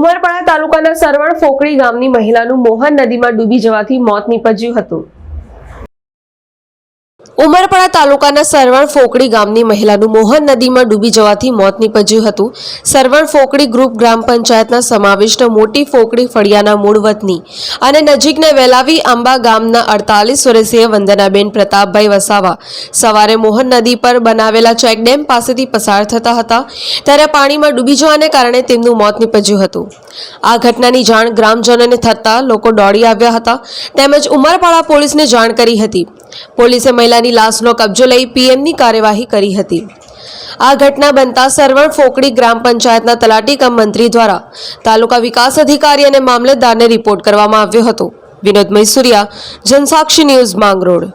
ઉમરપાડા તાલુકાના સરવણ ફોકડી ગામની મહિલાનું મોહન નદીમાં ડૂબી જવાથી મોત નીપજ્યું હતું. ઉમરપાડા તાલુકાના સરવણ ફોકડી ગામની મહિલાનું મોહન નદીમાં ડૂબી જવાથી મોત નીપજ્યું હતું. સરવણ ફોકડી ગ્રુપ ગ્રામ પંચાયતના સમાવિષ્ટ મોટી ફોકડી ફળિયાના મૂળ વતની અને નજીકના વેલાવી આંબા ગામના અડતાલીસ વર્ષીય વંદનાબેન પ્રતાપભાઈ વસાવા સવારે મોહન નદી પર બનાવેલા ચેકડેમ પાસેથી પસાર થતા હતા. ત્યારે પાણીમાં ડૂબી જવાને કારણે તેમનું મોત નીપજ્યું હતું. આ ઘટનાની જાણ ગ્રામજનોને થતાં લોકો દોડી આવ્યા હતા. તેમજ ઉમરપાડા પોલીસને જાણ કરી હતી. પોલીસે મહિલાની લાશનો કબજો લઈ પીએમની કાર્યવાહી કરી હતી. આ ઘટના બનતા સરવણ ફોકડી ગ્રામ પંચાયતના તલાટી કમ મંત્રી દ્વારા તાલુકા વિકાસ અધિકારી અને મામલતદારને રિપોર્ટ કરવામાં આવ્યો હતો. વિનોદ મૈસુરિયા, જનસાક્ષી ન્યૂઝ માંગરોળ.